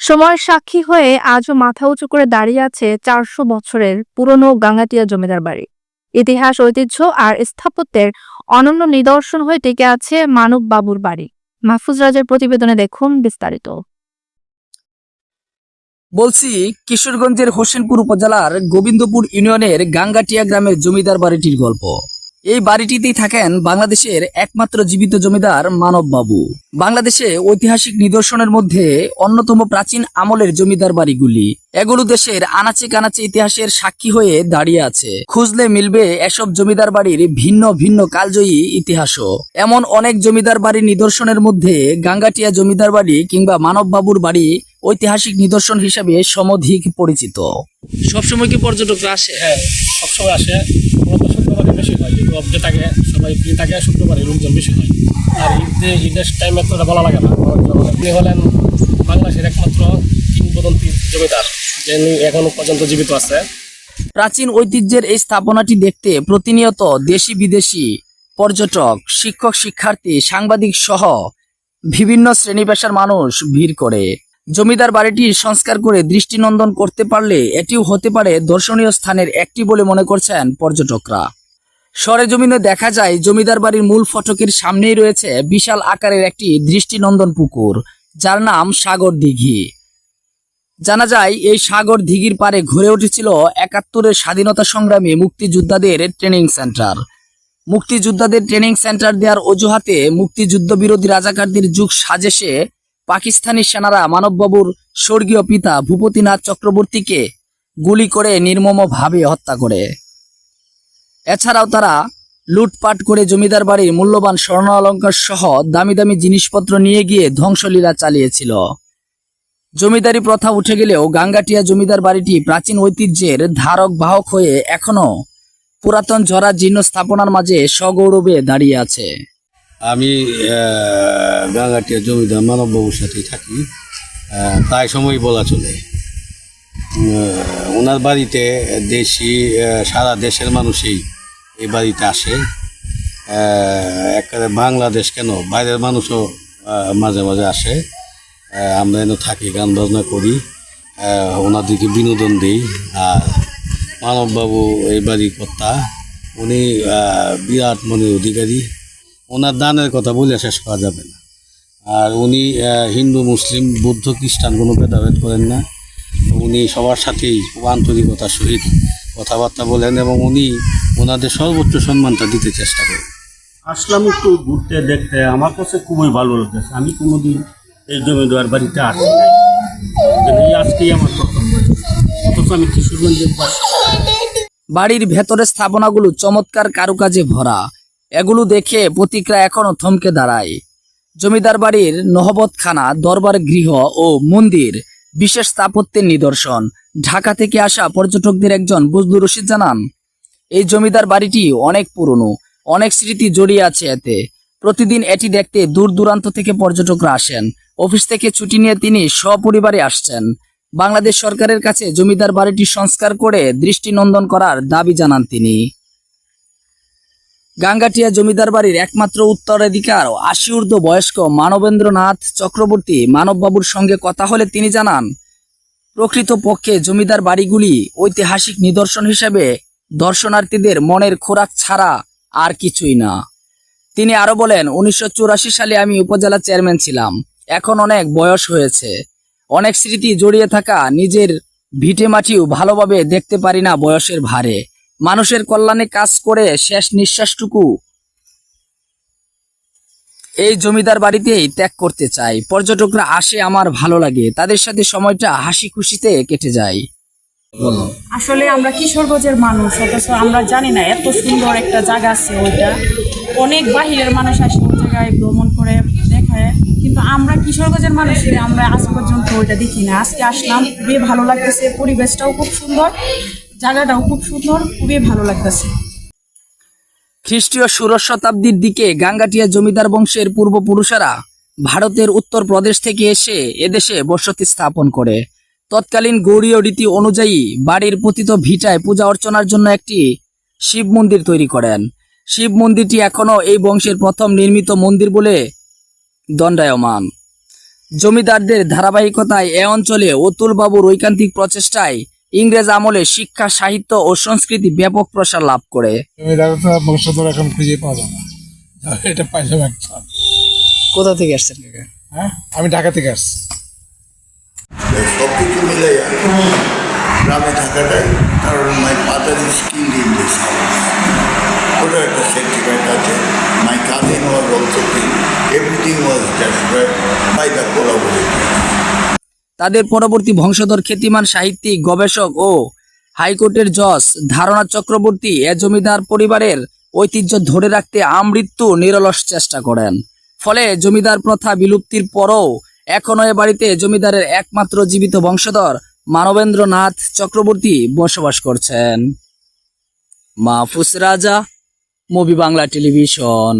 সময়ের সাক্ষী হয়ে আজও মাথা উঁচু করে দাঁড়িয়ে আছে চারশো বছরের পুরনো গাঙ্গাটিয়া জমিদার বাড়ি। ইতিহাস, ঐতিহ্য আর স্থাপত্যের অনন্য নিদর্শন হয়ে টিকে আছে মানব বাবুর বাড়ি। মাহফুজ রাজের প্রতিবেদনে দেখুন বিস্তারিত। বলছি, কিশোরগঞ্জের হোসেনপুর উপজেলার গোবিন্দপুর ইউনিয়নের গাঙ্গাটিয়া গ্রামের জমিদার বাড়িটির গল্প। এই বাড়িটিতেই থাকেন বাংলাদেশের একমাত্র জীবিত জমিদার মানব বাবু। বাংলাদেশে ঐতিহাসিক নিদর্শনের মধ্যে অন্যতম প্রাচীন আমলের জমিদার বাড়িগুলি। এগুলো দেশের আনাচে কানাচে ইতিহাসের সাক্ষী হয়ে দাঁড়িয়ে আছে। খুঁজলে মিলবে এসব জমিদার বাড়ির ভিন্ন ভিন্ন কালজয়ী ইতিহাসও এমন অনেক জমিদার বাড়ির নিদর্শনের মধ্যে গাঙ্গাটিয়া জমিদার বাড়ি কিংবা মানব বাবুর বাড়ি ঐতিহাসিক নিদর্শন হিসাবে সমধিক পরিচিত। সবসময় কি পর্যটকরা আসে? হ্যাঁ সবসময় আসে। শুক্রবারে বেশি হয় যেহেতু অফ ডে থাকে, সবাই ফ্রি থাকে শুক্রবারে লোকজন বেশি হয়। আর ঈদে ঈদের টাইমে তো বলা লাগে না। আপনি হলেন বাংলাদেশের একমাত্র কিংবদন্তি জমিদার, যিনি এখনও পর্যন্ত জীবিত আছে। প্রাচীন ঐতিহ্যের এই স্থাপনাটি দেখতে প্রতিনিয়ত দেশি বিদেশি, পর্যটক, শিক্ষক, শিক্ষার্থী, সাংবাদিক সহ বিভিন্ন শ্রেণি পেশার মানুষ ভিড় করে। জমিদার বাড়িটি সংস্কার করে দৃষ্টিনন্দন করতে পারলে এটিও হতে পারে দর্শনীয় স্থানের একটি বলে মনে করছেন পর্যটকরা। সরেজমিনে দেখা যায় জমিদার বাড়ির মূল ফটকের সামনেই রয়েছে বিশাল আকারের একটি দৃষ্টিনন্দন পুকুর, যার নাম সাগর দিঘি। জানা যায়, এই সাগর দিঘির পারে ঘুরে উঠেছিল একাত্তরের স্বাধীনতা সংগ্রামী মুক্তিযোদ্ধাদের ট্রেনিং সেন্টার। মুক্তিযোদ্ধাদের ট্রেনিং সেন্টার দেওয়ার অজুহাতে মুক্তিযুদ্ধ বিরোধী রাজাকারদের যুগ সাজেশে পাকিস্তানি সেনারা মানববাবুর স্বর্গীয় পিতা ভূপতিনাথ চক্রবর্তীকে গুলি করে নির্মমভাবে হত্যা করে। এছাড়াও তারা লুটপাট করে জমিদার বাড়ির মূল্যবান স্বর্ণ অলঙ্কার সহ দামি দামি জিনিসপত্র নিয়ে গিয়ে ধ্বংসলীলা চালিয়েছিল। জমিদারি প্রথা উঠে গেলেও গাঙ্গাটিয়া জমিদার বাড়িটি প্রাচীন ঐতিহ্যের ধারক বাহক হয়ে এখনও পুরাতন ঝরা জীর্ণ স্থাপনার মাঝে সগৌরবে দাঁড়িয়ে আছে। আমি গাঙ্গাটিয়া জমিদার মানববাবুর সাথেই থাকি। প্রায় সময় বলা চলে। ওনার বাড়িতে দেশি সারা দেশের মানুষই এই বাড়িতে আসে। একেবারে বাংলাদেশ কেন? বাইরের মানুষও মাঝে মাঝে আসে। আমরা এনে থাকি গান বাজনা করি ওনাদেরকে বিনোদন দিই। আর মানববাবু এই বাড়ির কর্তা, উনি বিরাট মনের অধিকারী। ওনার দানের কথা বলে শেষ করা যাবে না। আর উনি হিন্দু, মুসলিম, বৌদ্ধ, খ্রিস্টান কোনো ভেদাভেদ করেন না। উনি সবার সাথেই খুব আন্তরিকতার সহিত কথাবার্তা বলেন এবং উনি ওনাদের সর্বোচ্চ সম্মানটা দিতে চেষ্টা করেন। আসলাম একটু ঘুরতে দেখতে। আমার কাছে খুবই ভালো লাগতেছে আমি কোনোদিন এই জমিদার বাড়িতে আসি নাই। আজকেই আমার প্রথম অথচ আমি কিশোরগঞ্জের বাড়ির ভেতরে স্থাপনাগুলো চমৎকার কারুকাজে ভরা। এগুলো দেখে প্রতিক্রা এখনও থমকে দাঁড়ায়। জমিদার বাড়ির নহবতখানা দরবার গৃহ ও মন্দির বিশেষ স্থাপত্যের নিদর্শন। ঢাকা থেকে আসা পর্যটকদের একজন বজলুর রশিদ জানান, এই জমিদার বাড়িটি অনেক পুরনো, অনেক স্মৃতি জড়িয়ে আছে এতে। প্রতিদিন এটি দেখতে দূর দূরান্ত থেকে পর্যটকরা আসেন। অফিস থেকে ছুটি নিয়ে তিনি সপরিবারে আসছেন। বাংলাদেশ সরকারের কাছে জমিদার বাড়িটি সংস্কার করে দৃষ্টিনন্দন করার দাবি জানান তিনি। গাঙ্গাটিয়া জমিদার বাড়ির একমাত্র উত্তরাধিকার আশি ঊর্ধ্ব বয়স্ক মানবেন্দ্রনাথ চক্রবর্তী মানববাবুর সঙ্গে কথা হলে তিনি জানান, প্রকৃত পক্ষে জমিদার বাড়িগুলি ঐতিহাসিক নিদর্শন হিসেবে দর্শনার্থীদের মনের খোরাক ছাড়া আর কিছুই না। তিনি আরও বলেন, উনিশশো চুরাশি সালে আমি উপজেলা চেয়ারম্যান ছিলাম, এখন অনেক বয়স হয়েছে। অনেক স্মৃতি জড়িয়ে থাকা নিজের ভিটে মাটিও ভালোভাবে দেখতে পারি না বয়সের ভারে মানুষের কল্যাণে কাজ করে শেষ নিঃশ্বাসটুকু এই জমিদার বাড়িতেই ত্যাগ করতে চাই পর্যটকরা আসে আমার ভালো লাগে। তাদের সাথে সময়টা হাসি খুশিতে কেটে যায়। আসলে আমরা কিশোরগঞ্জের মানুষ অথচ আমরা জানি না এত সুন্দর একটা জায়গা আছে ওইটা। অনেক বাহিরের মানুষ আসে ওই জায়গায় ভ্রমণ করে দেখে কিন্তু আমরা কিশোরগঞ্জের মানুষ আমরা আজ পর্যন্ত ওইটা দেখি না। আজকে আসলাম খুবই ভালো লাগতেছে পরিবেশটাও খুব সুন্দর। জায়গাটাও খুব সুন্দর, খুবই ভালো লাগতেছে। খ্রিস্টীয় ষোড়শ শতাব্দীর দিকে গাঙ্গাটিয়া জমিদার বংশের পূর্বপুরুষেরা ভারতের উত্তর প্রদেশ থেকে এসে এদেশে বসতি স্থাপন করে। তৎকালীন গৌরীয় রীতি অনুযায়ী বাড়ির পতিত ভিটায় পূজা অর্চনার জন্য একটি শিব মন্দির তৈরি করেন। শিব মন্দিরটি এখনও এই বংশের প্রথম নির্মিত মন্দির বলে দণ্ডায়মান। জমিদারদের ধারাবাহিকতায় এ অঞ্চলে অতুলবাবুর ঐকান্তিক প্রচেষ্টায় ইংরেজ আমলে শিক্ষা সাহিত্য ও সংস্কৃতি ব্যাপক প্রসার লাভ করে। এখন খুঁজে পাওয়া যায় না। এটা পাইলাম কোথা থেকে আসছেন? হ্যাঁ? আমি ঢাকা থেকে আসছি। সব কিছু মিলে গ্রামে থাকাটাই কারণ my father is king in this ওটা একটা সেন্টিমেন্ট আছে। My cousin was also king everything was just by the collaborative তাদের পরবর্তী বংশধর খ্যাতিমান সাহিত্যিক, গবেষক ও হাইকোর্টের জজ ধারণা চক্রবর্তী এ জমিদার পরিবারের ঐতিহ্য ধরে রাখতে আমৃত্যু নিরলস চেষ্টা করেন। ফলে জমিদার প্রথা বিলুপ্তির পরও এখনও এ বাড়িতে জমিদারের একমাত্র জীবিত বংশধর মানবেন্দ্রনাথ চক্রবর্তী বসবাস করছেন। মাহফুজ রাজা, মুভি বাংলা টেলিভিশন।